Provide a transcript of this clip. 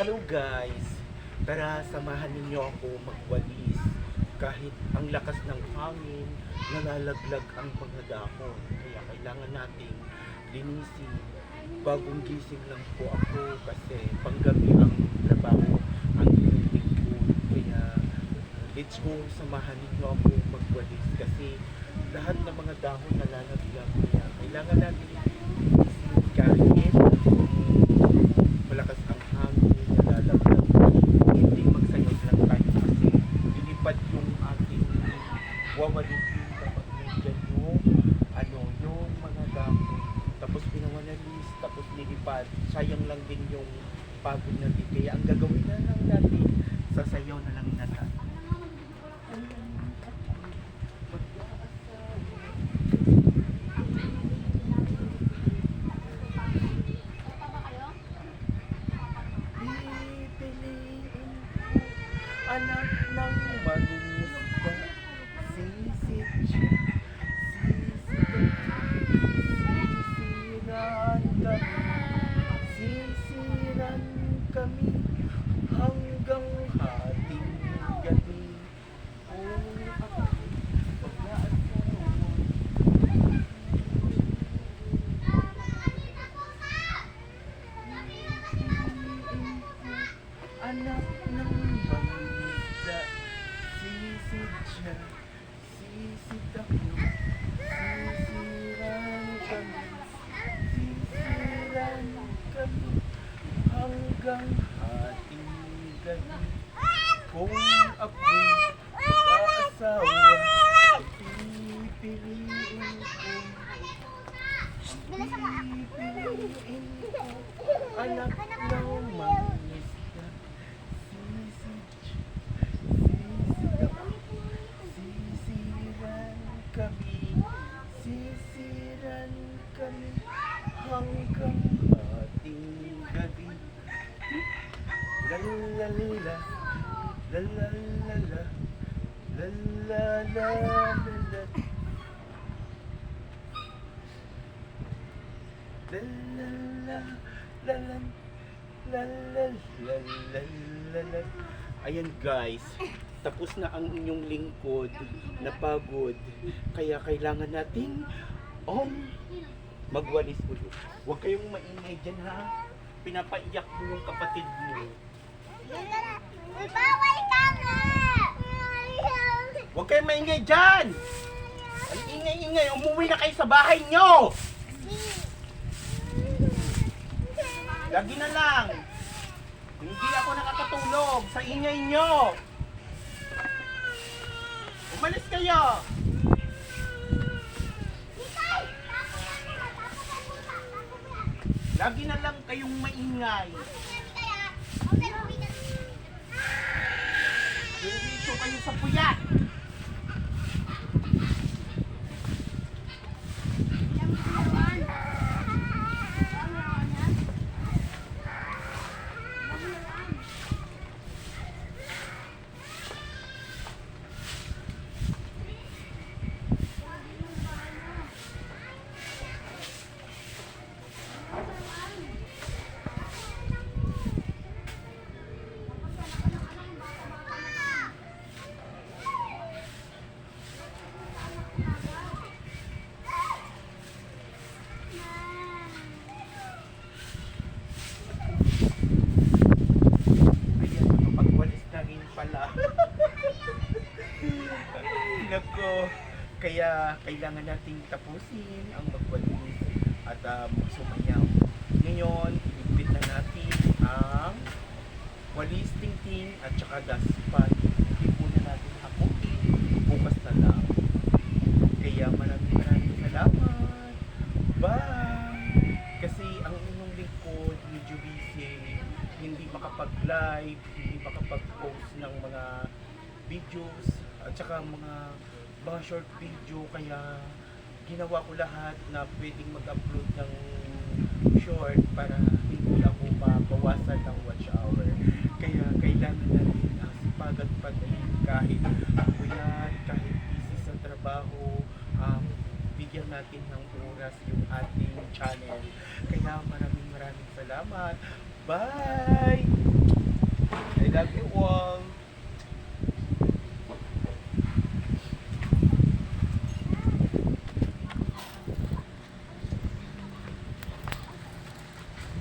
Hello guys! Tara, samahan ninyo ako magwalis. Kahit ang lakas ng hangin, nalalaglag ang mga dahon. Kaya kailangan nating linisin. Bagong gising lang po ako kasi panggabi ang trabaho ang linisin ko. Kaya let's go, samahan ninyo ako magwalis kasi lahat ng mga dahon nalalaglag. Kaya kailangan natin linisin kahit malakas ang hangin, nalalaglag. Hindi magsayod lang tayo kasi lilipad yung ating wawalisin kapag nandiyan yung ano, yung mga damo. Tapos pinawanalis, tapos nilipad. Sayang lang din yung pagod natin. Kaya ang gagawin na lang natin, sasayaw na lang natin. Pipiliin ko anak ng mangingisda Sisit siya Sisiran kami Sisiran kami Hanggang hating gabi. Anak ng mangisda Sisid siya, sisid ako Sisiran kami, sisiran kami Hanggang hating gabi. Kung ako'y mag-aasawa Pipiliin ko Pipiliin ko. Anak ng Lalalala Lalalala Lalalala Lalala, lalan, lalalala. Ayan guys, tapos na ang inyong lingkod, napagod. Kaya kailangan nating om magwalis ulit. Huwag kayong maingay dyan ha. Pinapaiyak mo yung kapatid mo. Bawal ka nga! Huwag kayong maingay dyan! Ang ingay-ingay, umuwi na kayo sa bahay nyo! Lagi na lang! Hindi ako nakakatulog sa ingay nyo! Umalis kayo! Lagi na lang kayong maingay. Dito kayo sa puyat! Nako. Kaya kailangan nating tapusin ang magwalis at um, sumayaw. Ngayon, iligpit na natin ang walis tingting at saka dustpan. Hindi muna natin hapukin. Bukas na lang. Kaya maraming maraming salamat. Bye! Kasi ang inyong lingkod, medyo busy, hindi makapag-live, hindi makapag-post ng mga videos, at saka mga mga short video, kaya ginawa ko lahat na pwedeng mag-upload ng short para hindi ako mabawasan ng watch hour. Kaya kailangan natin ang sipagan pa din kahit puyat, kahit busy sa trabaho, um, bigyan natin ng oras yung ating channel. Kaya maraming maraming salamat. Bye! I love you all.